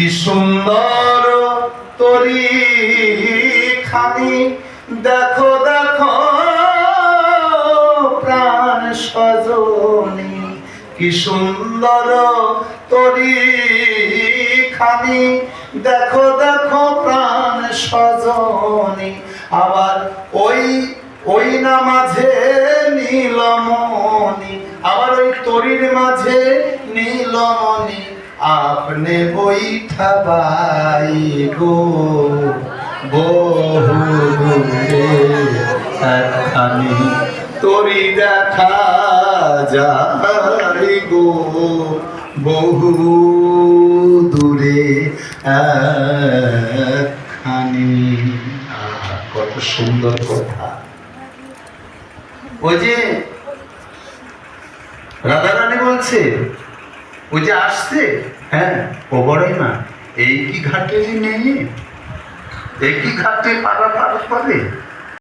কি সুন্দর তরি খানি? দেখো দেখো, প্রাণ সজনী। কি সুন্দর তরি খানি? দেখো দেখো, প্রাণ সজনী। আবার ওই ওই না মাঝে নীলমণি। আবার ওই তরির মাঝে নীলমণি। আপনি বৈঠাবাই গো বহু একখানি তরি দেখা যায় গো বহু দূরে আহা, কত সুন্দর কথা ওই যে রাধারানী বলছে ওই যে আসছে? হ্যাঁ ও বড়ই না এই কি ঘাটে যে নেই? এই কি ঘাটে পাড়া পার করে?